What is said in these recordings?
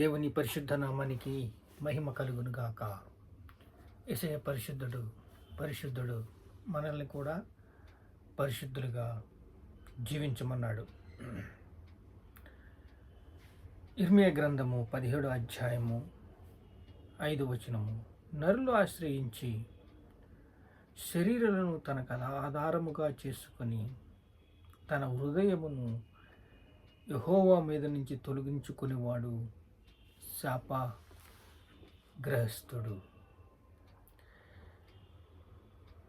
దేవుని పరిశుద్ధ నామానికి మహిమ కలుగును గాక ఎసయ పరిశుద్ధుడు పరిశుద్ధుడు మనల్ని కూడా పరిశుద్ధులుగా జీవించమన్నాడు. ఇర్మియ గ్రంథము పదిహేడు అధ్యాయము ఐదు వచనము. నరులు ఆశ్రయించి శరీరాలను తనకు ఆధారముగా చేసుకొని తన హృదయమును యహోవా మీద నుంచి తొలగించుకునేవాడు శాప గ్రహస్థుడు.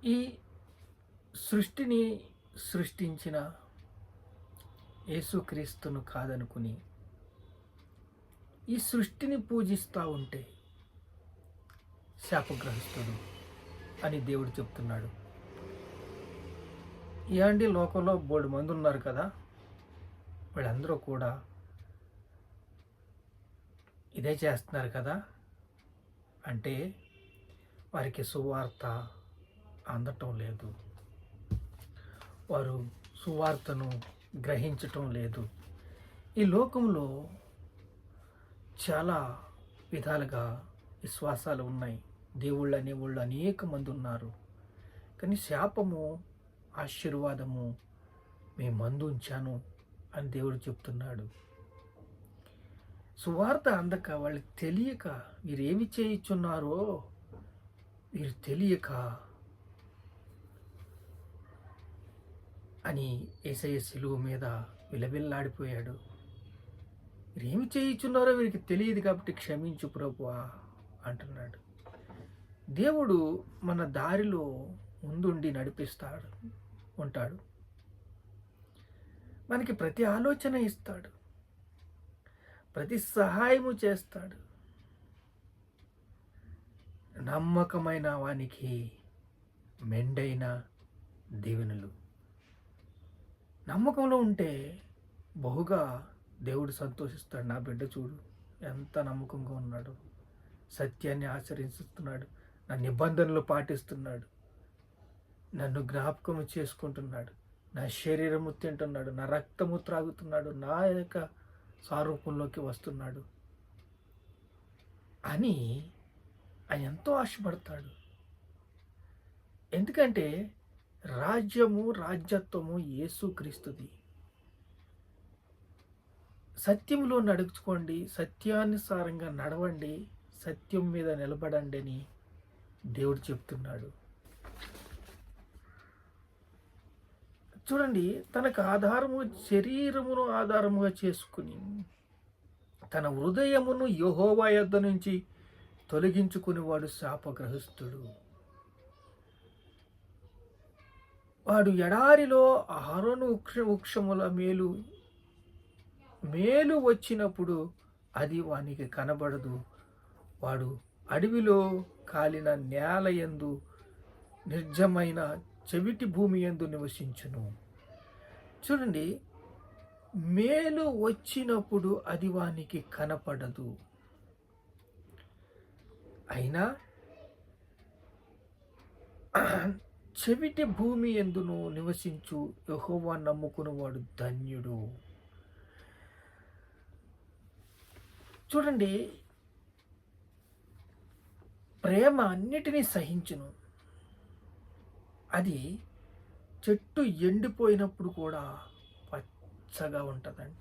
ఈ సృష్టిని సృష్టించిన యేసుక్రీస్తును కాదనుకుని ఈ సృష్టిని పూజిస్తూ ఉంటే శాపగ్రహిస్తుడు అని దేవుడు చెప్తున్నాడు. ఇలాంటి లోకంలో బోడు మంది ఉన్నారు కదా వీళ్ళందరూ కూడా ఇదే చేస్తున్నారు కదా. అంటే వారికి సువార్త అందటం లేదు. వారు సువార్తను గ్రహించటం లేదు. ఈ లోకంలో చాలా విధాలుగా విశ్వాసాలు ఉన్నాయి. దేవుళ్ళు అనేవాళ్ళు అనేక మంది ఉన్నారు. కానీ శాపము ఆశీర్వాదము మీ మందు ఉంచాను అని దేవుడు చెప్తున్నాడు. సువార్త అందక వాళ్ళకి తెలియక వీరు ఏమి వీరు తెలియక అని ఏసయ్య శిలువ మీద విలవిల్లాడిపోయాడు. వీరేమి చేయించున్నారో వీరికి తెలియదు కాబట్టి క్షమించు ప్రభువా అంటున్నాడు. దేవుడు మన దారిలో ముందుండి నడిపిస్తాడు ఉంటాడు. మనకి ప్రతి ఆలోచన ఇస్తాడు. ప్రతి సహాయము చేస్తాడు. నమ్మకమైన వానికి మెండైన దీవెనలు. నమ్మకంలో ఉంటే బహుగా దేవుడు సంతోషిస్తాడు. నా బిడ్డ చూడు ఎంత నమ్మకంగా ఉన్నాడు. సత్యాన్ని ఆచరిస్తున్నాడు. నా నిబంధనలు పాటిస్తున్నాడు. నన్ను జ్ఞాపకం చేసుకుంటున్నాడు. నా శరీరము తింటున్నాడు. నా రక్తము త్రాగుతున్నాడు. నా యొక్క స్వరూపంలోకి వస్తున్నాడు. అని ఆయన ఎంతో ఆశపడతాడు. ఎందుకంటే రాజ్యము రాజ్యత్వము యేసుక్రీస్తుది సత్యంలో నడుచుకోండి సత్యానుసారంగా నడవండి సత్యం మీద నిలబడండి అని దేవుడు చెప్తున్నాడు. చూడండి తనకు ఆధారము శరీరమును ఆధారముగా చేసుకుని తన హృదయమును యహోవా యొద్ద నుంచి తొలగించుకుని వాడు శాపగ్రహస్థుడు వాడు ఎడారిలో ఆరోను వృక్ష వృక్షముల మేలు మేలు వచ్చినప్పుడు అది వానికి కనబడదు. వాడు అడవిలో కాలిన నేల ఎందు నిర్జమైన చెవిటి భూమి ఎందు నివసించును. చూడండి మేలు వచ్చినప్పుడు అది వానికి కనపడదు. అయినా చెవిటి భూమి ఎందును నివసించు యహోవా నమ్ముకునేవాడు ధన్యుడు. చూడండి ప్రేమ అన్నిటినీ సహించును. అది చెట్టు ఎండిపోయినప్పుడు కూడా పచ్చగా ఉంటుందంట.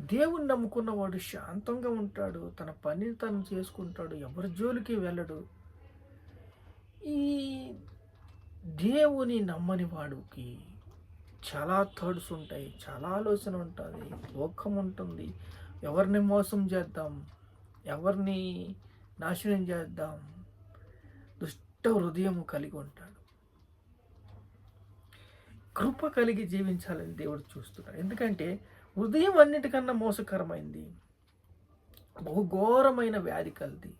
దేవుని నమ్ముకున్నవాడు శాంతంగా ఉంటాడు. తన పని తను చేసుకుంటాడు. ఎవరి జోలికి వెళ్ళడు. ఈ దేవుని నమ్మని వాడికి చాలా థర్డ్స్ ఉంటాయి. చాలా ఆలోచన ఉంటుంది. లోకం ఉంటుంది. ఎవరిని మోసం చేద్దాం? ఎవరిని నాశనం చేద్దాం? దుష్ట హృదయం కలిగి ఉంటాడు. కృప కలిగి జీవించాలని దేవుడు చూస్తున్నాడు. ఎందుకంటే హృదయం అన్నిటికన్నా మోసకరమైంది. బహుఘోరమైన వ్యాధి కలది.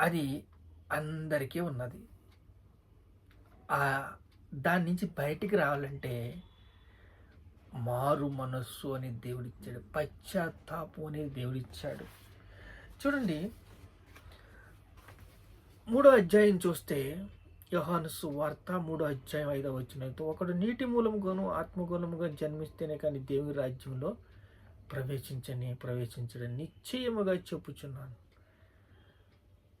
అది అందరికీ ఉన్నది. ఆ దాని నుంచి బయటికి రావాలంటే మారు మనస్సు అని దేవుడిచ్చాడు. పశ్చాత్తాపం అనేది దేవుడిచ్చాడు. చూడండి మూడో అధ్యాయం చూస్తే యోహానుసు వార్త మూడో అధ్యాయం ఐదో వచ్చినతో ఒకడు నీటి మూలముగాను ఆత్మగూలముగా జన్మిస్తేనే కానీ దేవుని రాజ్యంలో ప్రవేశించని ప్రవేశించడం నిశ్చయముగా చెప్పుచున్నాను.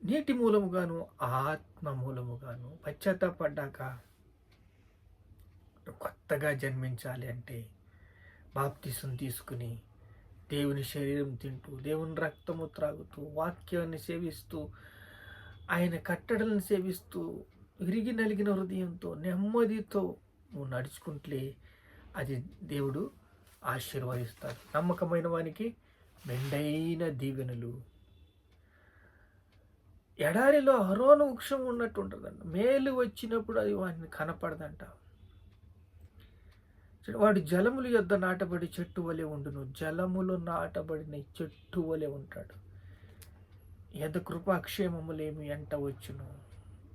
నీటి మూలముగాను ఆత్మ మూలముగాను పశ్చాత్తాపడ్డాక కొత్తగా జన్మించాలి అంటే బాప్తిసం తీసుకుని దేవుని శరీరం తింటూ దేవుని రక్తము త్రాగుతూ వాక్యాన్ని సేవిస్తూ ఆయన కట్టడలను సేవిస్తూ విరిగి నలిగిన హృదయంతో నెమ్మదితో నువ్వు నడుచుకుంటే అది దేవుడు ఆశీర్వదిస్తాడు. నమ్మకమైన వానికి మెండైన దీవెనలు. ఎడారిలో అరోన వృక్షం ఉన్నట్టు ఉంటుందంట మేలు వచ్చినప్పుడు అది వాడిని కనపడదంట. వాడు జలములు యొద్ద నాటబడి చెట్టు వలె ఉండును. జలములు నాటబడిన చెట్టు వలె ఉంటాడు. ఎద కృపాక్షేమములేమి ఎంట వచ్చును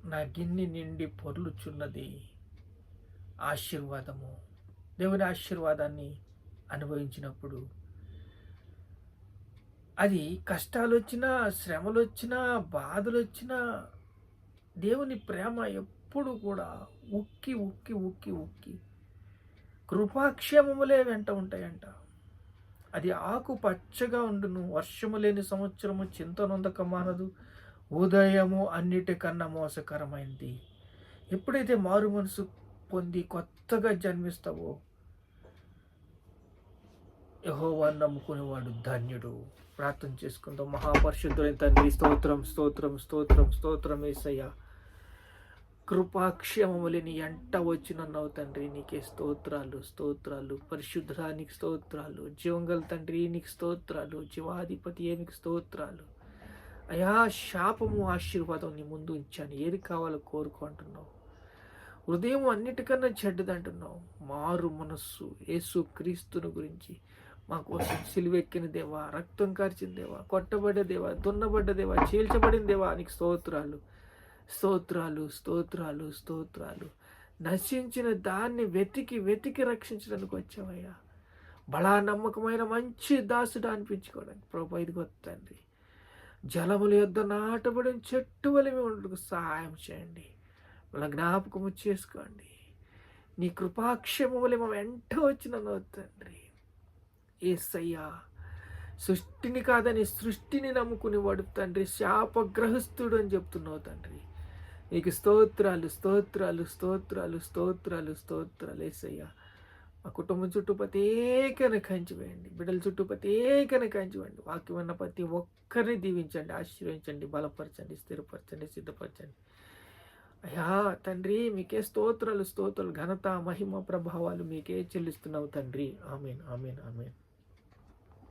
నా గిన్నె నిండి పొర్లుచున్నది ఆశీర్వాదము. దేవుని ఆశీర్వాదాన్ని అనుభవించినప్పుడు అది కష్టాలు వచ్చినా శ్రమలు వచ్చినా బాధలు వచ్చినా దేవుని ప్రేమ ఎప్పుడు కూడా ఉక్కి ఉక్కి ఉక్కి ఉక్కి కృపాక్షేమములే వెంట ఉంటాయంట. అది ఆకు పచ్చగా ఉండును. వర్షము లేని సంవత్సరము చింతనొందక మానదు. ఉదయము అన్నిటికన్నా మోసకరమైంది. ఎప్పుడైతే మారు మనసు పొంది కొత్తగా జన్మిస్తావో యహోవా నమ్ముకునేవాడు ధన్యుడు. ప్రార్థన చేసుకుందాం. మహాపరిశుద్ధులైన తండ్రి స్తోత్రం స్తోత్రం స్తోత్రం స్తోత్రం ఏసయ్య. కృపాక్షేమములు నీ ఎంట వచ్చినన్నావు తండ్రి. నీకే స్తోత్రాలు స్తోత్రాలు. పరిశుద్ధానికి స్తోత్రాలు. జీవంగల తండ్రి నీకు స్తోత్రాలు. జీవాధిపతి ఏమికి స్తోత్రాలు. అయా శాపము ఆశీర్వాదం నీ ముందు ఉంచాను. ఏది కావాలో కోరుకుంటున్నావు హృదయం అన్నిటికన్నా చెడ్డదంటున్నావు మారు మనస్సు యేసు క్రీస్తుని గురించి. మా కోసం సిలువెక్కిన దేవా రక్తం కార్చిన దేవా కొట్టబడ్డ దేవా దున్నబడ్డ దేవా చీల్చబడిన దేవా నీకు స్తోత్రాలు. స్తోత్రాలు స్తోత్రాలు స్తోత్రాలు. నశించిన దాన్ని వెతికి వెతికి రక్షించడానికి వచ్చావయ్యా. బడా నమ్మకమైన మంచి దాసుడు అనిపించుకోవడానికి. ప్రభా ఇది తండ్రి. జలముల యొద్ద నాటబడిన చెట్టు వలి ఉండటకు సహాయం చేయండి. మన జ్ఞాపకము చేసుకోండి. నీ కృపాక్షేమములు మా వెంట వచ్చిన తండ్రి. ఏసయ్యా సృష్టిని కాదని సృష్టిని నమ్ముకుని వాడు తండ్రి. శాపగ్రహస్థుడు అని చెప్తున్నావు తండ్రి. నీకు స్తోత్రాలు స్తోత్రాలు స్తోత్రాలు స్తోత్రాలు స్తోత్రాలు ఏసయ్యా. మా కుటుంబం చుట్టూ ప్రత్యేకన కంచివేయండి బిడ్డల చుట్టూ ప్రత్యేకన కంచివేయండి వాక్యం ఉన్న ప్రతి ఒక్కరిని దీవించండి ఆశీర్వించండి బలపరచండి స్థిరపరచండి సిద్ధపరచండి. అయ్యా తండ్రి మీకే స్తోత్రాలు స్తోత్రాలు ఘనత మహిమ ప్రభావాలు మీకే చెల్లిస్తున్నావు తండ్రి. Amen amen amen.